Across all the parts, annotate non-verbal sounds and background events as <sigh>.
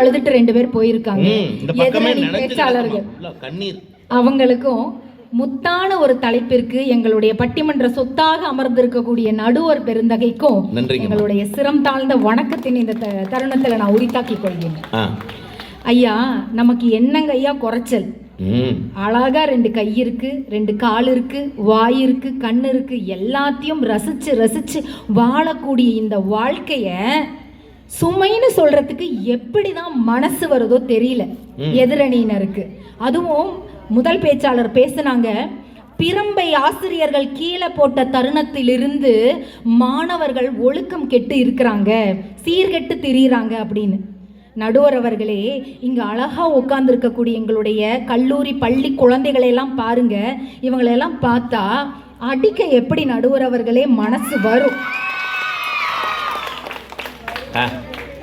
அழுதுட்டு ரெண்டு பேர் போயிருக்காங்க. எதிரணி பேச்சாளர்கள். அவங்களுக்கும் முத்தான ஒரு தலைப்பிற்கு எங்களுடைய பட்டிமன்ற சொத்தாக அமர்ந்திருக்கக்கூடிய நடுவர் பெருந்தகைக்கும். எங்களுடைய சிரம் தாழ்ந்த வணக்கத்தின் இந்த தருணத்துல நான் உரித்தாக்கிக் கொள்கிறேன். ஐயா நமக்கு என்னங்க ஐயா குறைச்சல்? அழகா ரெண்டு கை இருக்கு ரெண்டு கால் இருக்கு வாய் இருக்கு கண் இருக்கு எல்லாத்தையும் ரசிச்சு ரசிச்சு வாழக்கூடிய இந்த வாழ்க்கைய சுமைன்னு சொல்றதுக்கு எப்படிதான் மனசு வருதோ தெரியல. எதிரணியினருக்கு. அதுவும் முதல் பேச்சாளர் பேசுனாங்க பிரம்பை ஆசிரியர்கள் கீழே போட்ட தருணத்திலிருந்து மாணவர்கள் ஒழுக்கம் கெட்டு இருக்கிறாங்க சீர்கெட்டு திரியிறாங்க அப்படின்னு. நடுவர் அவர்களே இங்க அழகா உட்கார்ந்துருக்கக்கூடிய எங்களுடைய கல்லூரி பள்ளி குழந்தைகளை எல்லாம் பாருங்க. இவங்களெல்லாம் பார்த்தா அடிக்க எப்படி நடுவர் அவர்களே மனசு வரும்.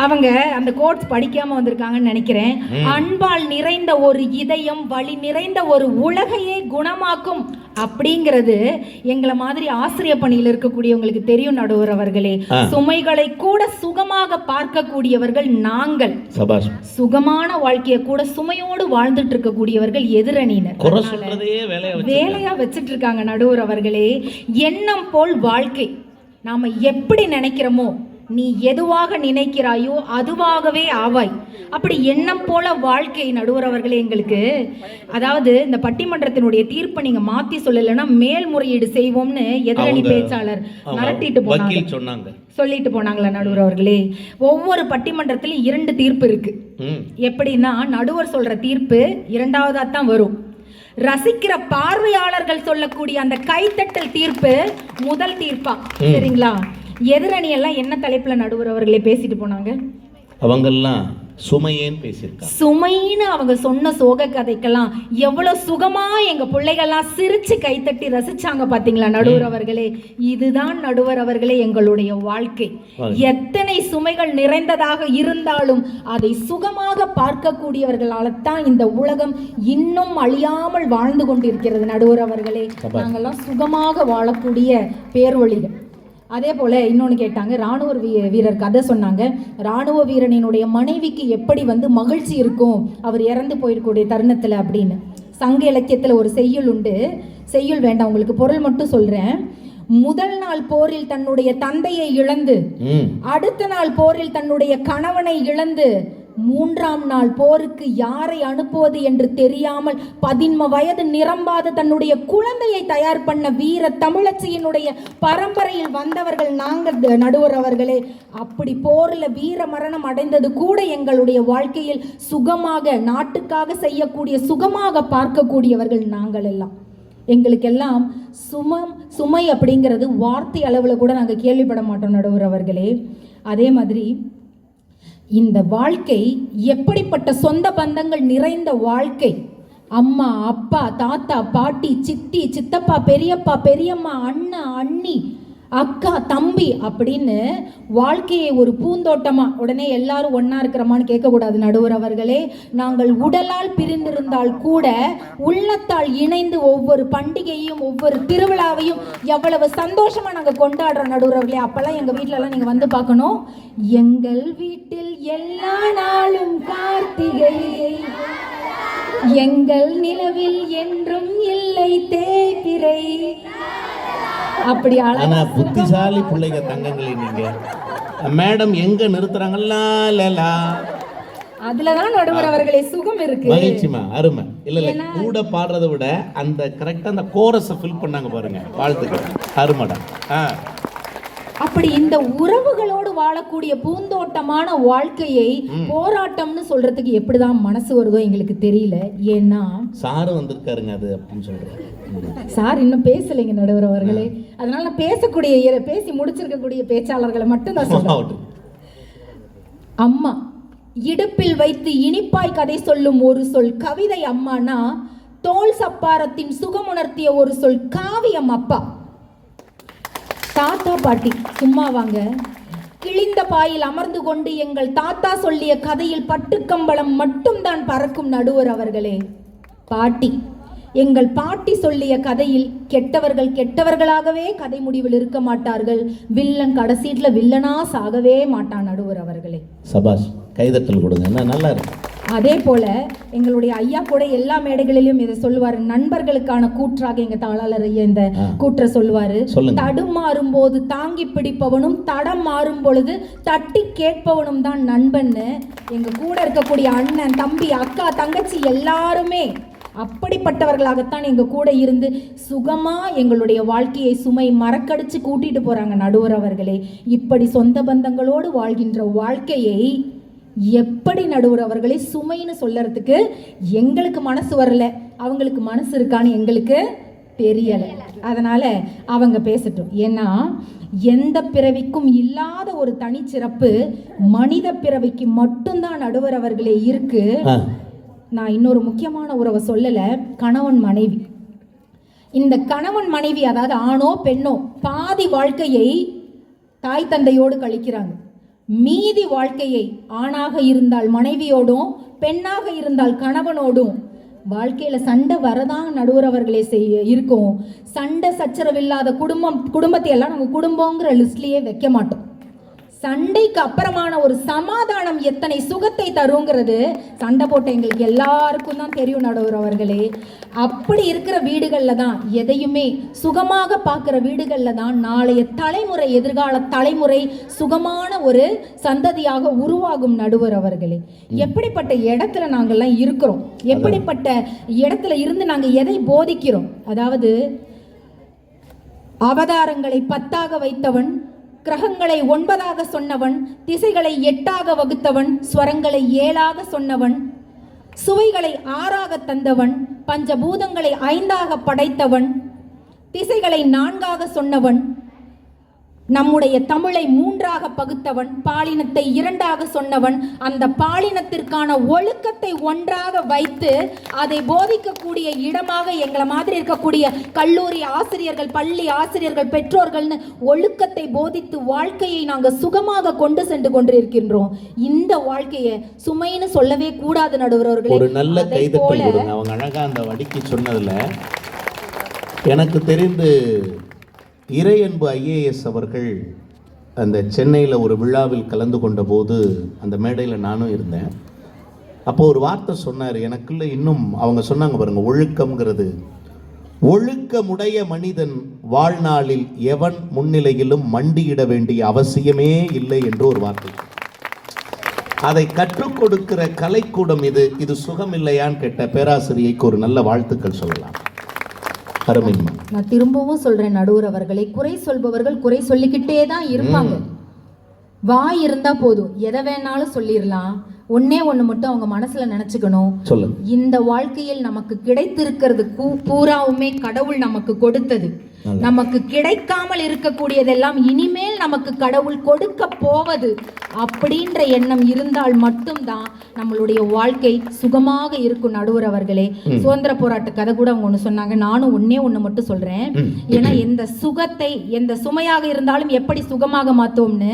அவங்க அந்த கோட்ஸ் படிக்காம வந்திருக்காங்கன்னு நினைக்கிறேன். அன்பால் நிறைந்த ஒரு இதயம் வழி நிறைந்த ஒரு உலகையே குணமாக்கும் அப்படிங்கிறது எங்களை மாதிரி ஆசிரியர் பணியில் இருக்கக்கூடியவங்களுக்கு தெரியும் நடுவர் அவர்களே. சுமைகளை கூட சுகமாக பார்க்கக்கூடியவர்கள் நாங்கள். சபாஷ். சுகமான வாழ்க்கையை கூட சுமையோடு வாழ்ந்துட்டு இருக்கக்கூடியவர்கள் எதிரணியினர். வேலையா வச்சிட்டு இருக்காங்க நடுவர் அவர்களே. எண்ணம் போல் வாழ்க்கை. நாம எப்படி நினைக்கிறோமோ நீ எதுவாக நினைக்கிறாயோ அதுவாகவே ஆவாய். அப்படி எண்ணம் போல வாழ்க்கை நடுவர் அவர்களே எங்களுக்கு. அதாவது இந்த பட்டிமன்றத்தினுடைய தீர்ப்பை நீங்க மாத்தி சொல்லலைன்னா மேல்முறையீடு செய்வோம்னு எதிரணி பேச்சாளர் மிரட்டிட்டு போனாங்க. சொன்னாங்க. சொல்லிட்டு போனாங்களா நடுவர் அவர்களே ஒவ்வொரு பட்டிமன்றத்திலும் இரண்டு தீர்ப்பு இருக்கு. எப்படின்னா நடுவர் சொல்ற தீர்ப்பு இரண்டாவதா தான் வரும். ரசிக்கிற பார்வையாளர்கள் சொல்லக்கூடிய அந்த கைத்தட்டல் தீர்ப்பு முதல் தீர்ப்பா. சரிங்களா? எதிரணி எல்லாம் என்ன தலைப்புல நடுவர் அவர்களே பேசிட்டு போனாங்க? அவங்கெல்லாம் சுமையேன்னு பேசியிருக்காங்க. சுமைன்னு அவங்க சொன்ன சோக கதைக்கெல்லாம் எவ்வளவு சுகமா எங்க பிள்ளைகள்லாம் சிரிச்சு கைத்தட்டி ரசிச்சாங்க பாத்தீங்களா நடுவர் அவர்களே? இதுதான் நடுவர் அவர்களே எங்களுடைய வாழ்க்கை. எத்தனை சுமைகள் நிறைந்ததாக இருந்தாலும் அதை சுகமாக பார்க்கக்கூடியவர்களால தான் இந்த உலகம் இன்னும் அழியாமல் வாழ்ந்து கொண்டிருக்கிறது நடுவர் அவர்களே. நாங்கெல்லாம் சுகமாக வாழக்கூடிய பேரொழிகள். அதே போல இன்னொன்று கேட்டாங்க ராணுவ வீ- வீரர் கதை சொன்னாங்க ராணுவ வீரனினுடைய மனைவிக்கு எப்படி வந்து மகிழ்ச்சி இருக்கும் அவர் இறந்து போயிருக்கக்கூடிய தருணத்தில் அப்படின்னு. சங்க இலக்கியத்தில் ஒரு செய்யுள் உண்டு செய்யுள் வேண்டாம் உங்களுக்கு பொருள் மட்டும் சொல்கிறேன் முதல் நாள் போரில் தன்னுடைய தந்தையை இழந்து அடுத்த நாள் போரில் தன்னுடைய கணவனை இழந்து மூன்றாம் நாள் போருக்கு யாரை அனுப்புவது என்று தெரியாமல் பதின்ம வயது நிரம்பாத தன்னுடைய குழந்தையை தயார் பண்ண வீர தமிழச்சியினுடைய பரம்பரையில் வந்தவர்கள் நாங்கள் நடுவரவர்களே நடுவர் அவர்களே. அப்படி போரில் வீர மரணம் அடைந்தது கூட எங்களுடைய வாழ்க்கையில் சுகமாக நாட்டுக்காக செய்யக்கூடிய சுகமாக பார்க்கக்கூடியவர்கள் நாங்கள் எல்லாம். எங்களுக்கெல்லாம் சுமம் சுமை அப்படிங்கிறது வார்த்தை அளவில் கூட நாங்கள் கேள்விப்பட மாட்டோம் நடுவர் அவர்களே. அதே மாதிரி இந்த வாழ்க்கை எப்படிப்பட்ட சொந்த பந்தங்கள் நிறைந்த வாழ்க்கை? அம்மா அப்பா தாத்தா பாட்டி சித்தி சித்தப்பா பெரியப்பா பெரியம்மா அண்ணா அண்ணி அக்கா தம்பி அப்படின்னு வாழ்க்கையை ஒரு பூந்தோட்டமா உடனே எல்லாரும் ஒன்றா இருக்கிறோமான்னு கேட்கக்கூடாது நடுவர் அவர்களே. நாங்கள் உடலால் பிரிந்திருந்தால் கூட உள்ளத்தால் இணைந்து ஒவ்வொரு பண்டிகையும் ஒவ்வொரு திருவிழாவையும் எவ்வளவு சந்தோஷமா நாங்கள் கொண்டாடுறோம் நடுவர் அவர்களே. அப்பெல்லாம் எங்க வீட்டிலலாம் நீங்க வந்து பார்க்கணும். எங்கள் வீட்டில் எல்லா நாளும் கார்த்திகை. எங்கள் நிலவில் என்றும் இல்லை தேய்பிரை. அப்படி ஆனா புத்திசாலி பிள்ளைங்க தங்கங்களே நீங்க. மேடம் எங்க நிறுத்துறாங்களா லலா அதுலதான் நடுவர் அவர்களே சுகம் இருக்கு. மகிழ்ச்சிமா அருமை. இல்ல இல்ல கூட பாடுறதை விட அந்த கரெக்டா அந்த கோரஸை ஃபில் பண்ணாங்க பாருங்க வாழ்த்துக்கள். அருமடா. அப்படி இந்த உறவுகளோடு வாழக்கூடிய பூந்தோட்டமான வாழ்க்கையை போராட்டம்னு சொல்றதுக்கு எப்படிதான் மனசு வருதோ எங்களுக்கு தெரியல. ஏன்னா சாரு வந்திருக்காருங்க அது அப்படின்னு சொல்றேன் ம். சார் இன்னும் பேசலைங்க நடுவர் அவர்களே. அதனால நான் பேசக்கூடிய பேசி முடிச்சிருக்கக்கூடிய பேச்சாளர்களை மட்டும் சொல்றேன். <laughs> ஆகட்டும். அம்மா இடுப்பில் வைத்து இனிப்பாய் கதை சொல்லும் ஒரு சொல். கவிதை அம்மானா தோல் சப்பாரத்தின் சுகமுணர்த்திய ஒரு சொல். காவியம் அப்பா தாத்தா பாட்டி சும்மா வாங்க. கிழிந்த பாயில் அமர்ந்து கொண்டு எங்கள் தாத்தா சொல்லிய கதையில் பட்டுக்கம்பளம் மட்டும்தான் பறக்கும் நடுவர் அவர்களே. பாட்டி எங்கள் பாட்டி சொல்லிய கதையில் கெட்டவர்கள் கெட்டவர்களாகவே கதை முடிவில் இருக்க மாட்டார்கள். வில்லன் கடைசீட்ல வில்லனா சாகவே மாட்டான் நடுவர் அவர்களே. சபாஷ் கைதட்டல் கொடுங்க. என்ன நல்லா இருக்கு. அதே போல எங்களுடைய ஐயா கூட எல்லா மேடைகளிலும் இதை சொல்லுவாரு. நண்பர்களுக்கான கூற்றாக எங்க தாளாளர் ஐயா இந்த. கூற்ற சொல்லுவாரு. தடுமாறும் போது தாங்கி பிடிப்பவனும் தடம் மாறும் பொழுது தட்டி கேட்பவனும் தான் நண்பன்னு. எங்க கூட இருக்கக்கூடிய அண்ணன் தம்பி அக்கா தங்கச்சி எல்லாருமே அப்படிப்பட்டவர்களாகத்தான் எங்கள் கூட இருந்து சுகமாக எங்களுடைய வாழ்க்கையை சுமை மறக்கடிச்சு கூட்டிட்டு போறாங்க நடுவர் அவர்களே. இப்படி சொந்த பந்தங்களோடு வாழ்கின்ற வாழ்க்கையை எப்படி நடுவர் அவர்களே சுமைன்னு சொல்லறதுக்கு எங்களுக்கு மனசு வரல. அவங்களுக்கு மனசு இருக்கான்னு எங்களுக்கு தெரியலை. அதனால் அவங்க பேசட்டும். ஏன்னா எந்த பிறவிக்கும் இல்லாத ஒரு தனிச்சிறப்பு மனித பிறவிக்கு மட்டும்தான் நடுவர் அவர்களே இருக்கு. நான் இன்னொரு முக்கியமான உறவை சொல்லலை கணவன் மனைவி. இந்த கணவன் மனைவி அதாவது ஆணோ பெண்ணோ பாதி வாழ்க்கையை தாய் தந்தையோடு கழிக்கிறாங்க. மீதி வாழ்க்கையை ஆணாக இருந்தால் மனைவியோடும் பெண்ணாக இருந்தால் கணவனோடும் வாழ்க்கையில் சண்டை வரதான் நடுவுறவர்களே செய்ய இருக்கும். சண்டை சச்சரவில்லாத குடும்பம் குடும்பத்தை எல்லாம் நம்ம குடும்பங்கிற லிஸ்ட்லேயே வைக்க மாட்டோம். சண்டைக்கு அப்புறமான ஒரு சமாதானம் எத்தனை சுகத்தை தருங்கிறது சண்டை போட்ட எங்களுக்கு எல்லாருக்கும் தான் தெரியும் நடுவர் அவர்களே. அப்படி இருக்கிற வீடுகளில் தான் எதையுமே சுகமாக பார்க்குற வீடுகளில் தான் நாளைய தலைமுறை எதிர்கால தலைமுறை சுகமான ஒரு சந்ததியாக உருவாகும் நடுவர் அவர்களே. எப்படிப்பட்ட இடத்துல நாங்கள்லாம் இருக்கிறோம்? எப்படிப்பட்ட இடத்துல இருந்து நாங்கள் எதை போதிக்கிறோம்? அதாவது அவதாரங்களை பத்தாக வைத்தவன் கிரகங்களை ஒன்பதாக சொன்னவன் திசைகளை எட்டாக வகுத்தவன் ஸ்வரங்களை ஏழாக சொன்னவன் சுவைகளை ஆறாக தந்தவன் பஞ்சபூதங்களை ஐந்தாக படைத்தவன் திசைகளை நான்காக சொன்னவன் நம்முடைய தமிழை மூன்றாக பகுத்தவன் பாலினத்தை இரண்டாக சொன்னவன் அந்த பாலினத்திற்கான ஒழுக்கத்தை ஒன்றாக வைத்து அதை போதிக்கக்கூடிய இடமாக எங்களை மாதிரி இருக்கக்கூடிய கல்லூரி ஆசிரியர்கள் பள்ளி ஆசிரியர்கள் பெற்றோர்கள்னு ஒழுக்கத்தை போதித்து வாழ்க்கையை நாங்கள் சுகமாக கொண்டு சென்று கொண்டிருக்கின்றோம். இந்த வாழ்க்கையை சுமைன்னு சொல்லவே கூடாது நடுவர்களே ஒரு நல்ல கைதட்டல் அவங்க அழகா அந்த வடிக்கு சொன்னதுல எனக்கு தெரிந்து இறையன்பு ஐஏஎஸ் அவர்கள் அந்த சென்னையில் ஒரு விழாவில் கலந்து கொண்ட போது அந்த மேடையில் நானும் இருந்தேன். அப்போ ஒரு வார்த்தை சொன்னார் எனக்குள்ள இன்னும் அவங்க சொன்னாங்க பாருங்க ஒழுக்கம்ங்கிறது. ஒழுக்கமுடைய மனிதன் வாழ்நாளில் எவன் முன்னிலையிலும் மண்டியிட வேண்டிய அவசியமே இல்லை என்று ஒரு வார்த்தை. அதை கற்றுக் கொடுக்கிற கலைக்கூடம் இது இது சுகம் இல்லையான்னு கேட்ட பேராசிரியைக்கு ஒரு நல்ல வாழ்த்துக்கள் சொல்லலாம். அருமைமா நான் திரும்பவும் சொல்றேன் நடுவர் அவர்களை. குறை சொல்பவர்கள் குறை சொல்லிக்கிட்டே தான் இருப்பாங்க. வாய் இருந்தா போதும். எதை வேணாலும் சொல்லிடலாம் ஒண்ணே ஒண்ணு மட்டும் அவங்க மனசுல நினைச்சுக்கணும். சொல்லுங்க. இந்த வாழ்க்கையில் நமக்கு கிடைத்திருக்கிறது பூராவுமே கடவுள் நமக்கு கொடுத்தது. நமக்கு கிடைக்காமல் இருக்கக்கூடியதெல்லாம் இனிமேல் நமக்கு கடவுள் கொடுக்க போவது அப்படின்ற எண்ணம் இருந்தால் மட்டும்தான் நம்மளுடைய வாழ்க்கை சுகமாக இருக்கும் நடுவர் அவர்களே. சுதந்திர போராட்ட கதை கூட அவங்க ஒன்று சொன்னாங்க. நானும் ஒன்னே ஒன்று மட்டும் சொல்றேன். ஏன்னா எந்த சுகத்தை எந்த சுமையாக இருந்தாலும் எப்படி சுகமாக மாத்தோம்னு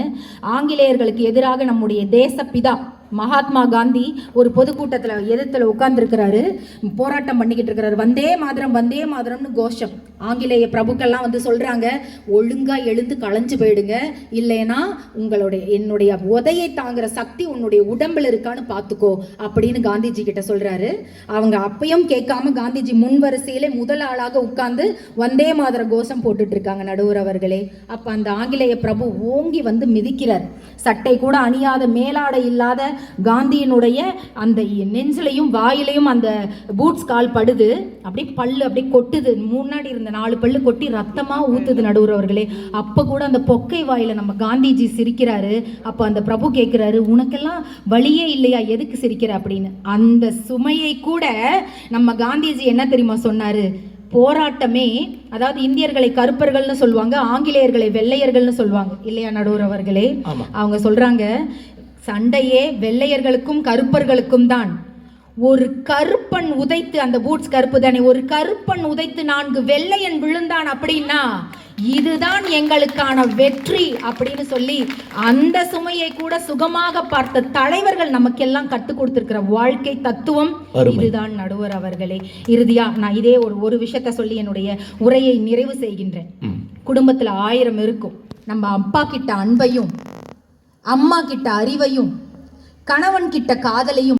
ஆங்கிலேயர்களுக்கு எதிராக நம்முடைய தேசப்பிதா மகாத்மா காந்தி ஒரு பொதுக்கூட்டத்தில் எதிர்த்துல உட்கார்ந்துருக்கிறாரு. போராட்டம் பண்ணிக்கிட்டு இருக்கிறாரு. வந்தே மாதரம் வந்தே மாதிரம்னு கோஷம். ஆங்கிலேய பிரபுக்கெல்லாம் வந்து சொல்கிறாங்க ஒழுங்காக எழுந்து களைஞ்சு போயிடுங்க. இல்லைன்னா உங்களுடைய என்னுடைய உதையை தாங்குற சக்தி உன்னுடைய உடம்புல இருக்கான்னு பார்த்துக்கோ அப்படின்னு காந்திஜி கிட்ட சொல்கிறாரு அவங்க அப்பையும் கேட்காம காந்திஜி முன் வரிசையிலே முதல் ஆளாக உட்கார்ந்து வந்தே மாதர கோஷம் போட்டுட்டு இருக்காங்க நடுவர் அவர்களே. அப்போ அந்த ஆங்கிலேய பிரபு ஓங்கி வந்து மிதிக்கிறார். சட்டை கூட அணியாத மேலாடை இல்லாத காந்தியினுடைய அந்த நெஞ்சிலையும் வாயிலையும் அந்த பூட்ஸ் கால் படுது. அப்படியே பல்லு அப்படியே கொட்டுது. முன்னாடி இருந்த நாலு பல்லு கொட்டி ரத்தமா ஊத்துது நடுவர் அவர்களே. அப்ப கூட அந்த பொக்கை வாயில நம்ம காந்திஜி சிரிக்கிறாரு. அப்ப அந்த பிரபு கேட்கிறாரு உனக்கெல்லாம் வழியே இல்லையா? எதுக்கு சிரிக்கிற? அப்படின்னு. அந்த சுமையை கூட நம்ம காந்திஜி என்ன தெரியுமா சொன்னாரு? போராட்டமே அதாவது இந்தியர்களை கருப்பர்கள்னு சொல்லுவாங்க ஆங்கிலேயர்களை வெள்ளையர்கள்னு சொல்லுவாங்க. இல்லையா நடுவர் அவர்களே? ஆமா. அவங்க சொல்றாங்க சண்டையே வெள்ளையர்களுக்கும் கருப்பர்களுக்கும் தான் ஒரு கருப்பன் உதைத்து அந்த பூட்ஸ் கருப்பு தானே ஒரு கருப்பன் உதைத்து நான்கு வெள்ளையன் விழுந்தான் அப்படின்னா இதுதான் எங்களுக்கான வெற்றி அப்படின்னு சொல்லி அந்த சுமையை கூட சுகமாக பார்த்த தலைவர்கள் நமக்கெல்லாம் கற்றுக் கொடுத்திருக்கிற வாழ்க்கை தத்துவம். இதுதான் நடுவர் அவர்களே இறுதியா நான் இதே ஒரு ஒரு விஷயத்த சொல்லி என்னுடைய உரையை நிறைவு செய்கின்றேன். குடும்பத்துல ஆயிரம் இருக்கும் நம்ம அப்பா கிட்ட அன்பையும் அம்மா கிட்ட அறிவையும் கணவன் கிட்ட காதலையும்